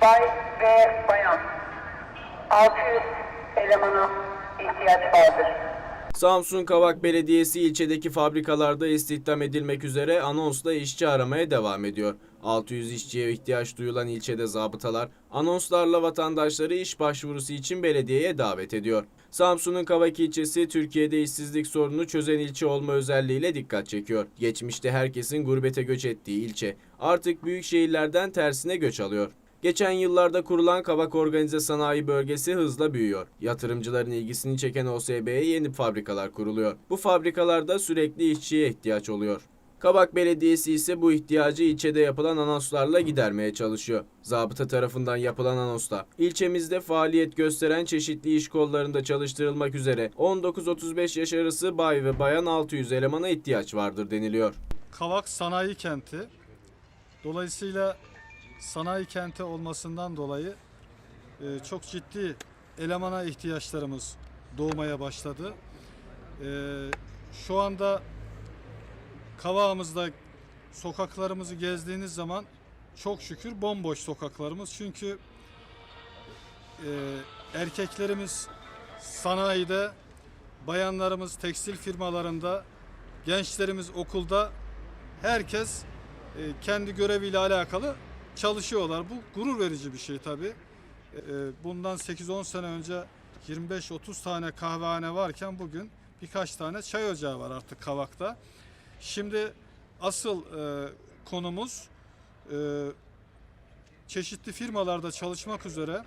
Bay ve bayan 600 elemana ihtiyaç vardır. Samsun Kavak Belediyesi ilçedeki fabrikalarda istihdam edilmek üzere anonsla işçi aramaya devam ediyor. 600 işçiye ihtiyaç duyulan ilçede zabıtalar anonslarla vatandaşları iş başvurusu için belediyeye davet ediyor. Samsun'un Kavak ilçesi Türkiye'de işsizlik sorununu çözen ilçe olma özelliğiyle dikkat çekiyor. Geçmişte herkesin gurbete göç ettiği ilçe artık büyük şehirlerden tersine göç alıyor. Geçen yıllarda kurulan Kavak Organize Sanayi Bölgesi hızla büyüyor. Yatırımcıların ilgisini çeken OSB'ye yeni fabrikalar kuruluyor. Bu fabrikalarda sürekli işçiye ihtiyaç oluyor. Kabak Belediyesi ise bu ihtiyacı ilçede yapılan anonslarla gidermeye çalışıyor. Zabıta tarafından yapılan anonsla ilçemizde faaliyet gösteren çeşitli iş kollarında çalıştırılmak üzere 19-35 yaş arası bay ve bayan 600 elemana ihtiyaç vardır deniliyor. Kavak sanayi kenti. Dolayısıyla sanayi kenti olmasından dolayı e, çok ciddi elemana ihtiyaçlarımız doğmaya başladı. E, şu anda Kavağımızda sokaklarımızı gezdiğiniz zaman çok şükür bomboş sokaklarımız. Çünkü e, erkeklerimiz sanayide, bayanlarımız tekstil firmalarında, gençlerimiz okulda herkes e, kendi göreviyle alakalı çalışıyorlar. Bu gurur verici bir şey tabii. E, bundan 8-10 sene önce 25-30 tane kahvehane varken bugün birkaç tane çay ocağı var artık Kavak'ta. Şimdi asıl e, konumuz e, çeşitli firmalarda çalışmak üzere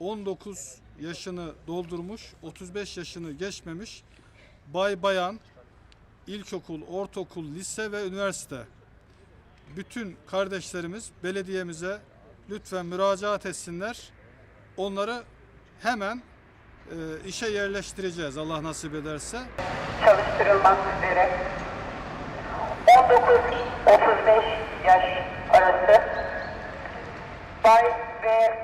19 yaşını doldurmuş, 35 yaşını geçmemiş bay bayan, ilkokul, ortaokul, lise ve üniversite bütün kardeşlerimiz belediyemize lütfen müracaat etsinler. Onları hemen e, işe yerleştireceğiz Allah nasip ederse. Çalıştırılmak üzere 19-35 yaş arası bay ve